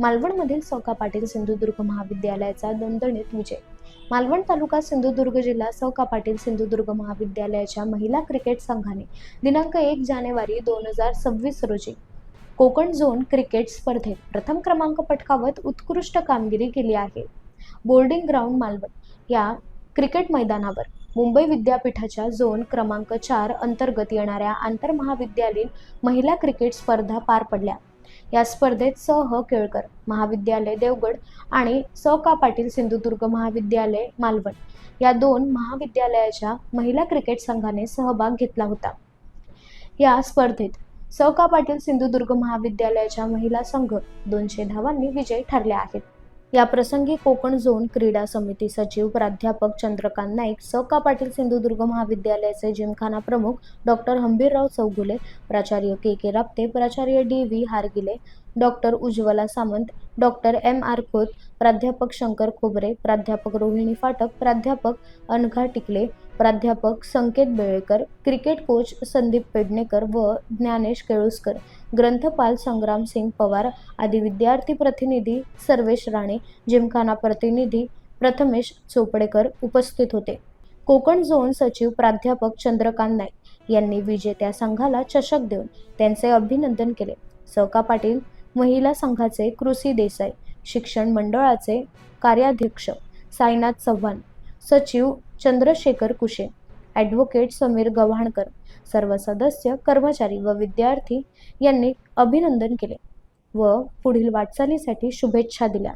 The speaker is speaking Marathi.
मालवणमधील सौका पाटील सिंधुदुर्ग महाविद्यालयाचा दणदणीत विजय. मालवण तालुका सिंधुदुर्ग जिल्हा सौका पाटील सिंधुदुर्ग महाविद्यालयाच्या महिला क्रिकेट संघाने दिनांक एक जानेवारी दोन हजार सव्वीस रोजी कोकण झोन क्रिकेट स्पर्धेत प्रथम क्रमांक पटकावत उत्कृष्ट कामगिरी केली आहे. बोर्डिंग ग्राउंड मालवण या क्रिकेट मैदानावर मुंबई विद्यापीठाच्या झोन क्रमांक चार अंतर्गत येणाऱ्या आंतरमहाविद्यालयीन महिला क्रिकेट स्पर्धा पार पडल्या. या स्पर्धेत स ह केळकर महाविद्यालय देवगड आणि स का पाटील सिंधुदुर्ग महाविद्यालय मालवण या दोन महाविद्यालयाच्या महिला क्रिकेट संघाने सहभाग घेतला होता. या स्पर्धेत स का पाटील सिंधुदुर्ग महाविद्यालयाच्या महिला संघ दोनशे धावांनी विजयी ठरल्या आहेत. या प्रसंगी कोकण झोन क्रीडा समिती सचिव प्राध्यापक चंद्रकांत नाईक सका पाटील सिंधुदुर्ग महाविद्यालयाचे जिमखाना प्रमुख डॉक्टर हंबीरराव चौगुले प्राचार्य के के राप्ते प्राचार्य D V Hargile doctor Ujjwala Samant doctor M R Khot प्राध्यापक शंकर खोबरे प्राध्यापक रोहिणी फाटक प्राध्यापक अनघा टिकले प्राध्यापक संकेत बेळेकर क्रिकेट कोच संदीप पेडणेकर व ज्ञानेश केळुसकर. ग्रंथपाल संग्राम सिंग पवार आदी विद्यार्थी प्रतिनिधी सर्वेश राणे जिमखाना प्रतिनिधी प्रथमेश चोपडेकर उपस्थित होते. कोकण झोन सचिव प्राध्यापक चंद्रकांत नाईक यांनी विजेत्या संघाला चषक देऊन त्यांचे अभिनंदन केले. सौका पाटील महिला संघाचे कृषी देसाई शिक्षण मंडळाचे कार्याध्यक्ष साईनाथ चव्हाण सचिव चंद्रशेखर कुशे ॲडव्होकेट समीर गव्हाणकर सर्व सदस्य कर्मचारी व विद्यार्थी यांनी अभिनंदन केले व पुढील वाटचालीसाठी शुभेच्छा दिल्या.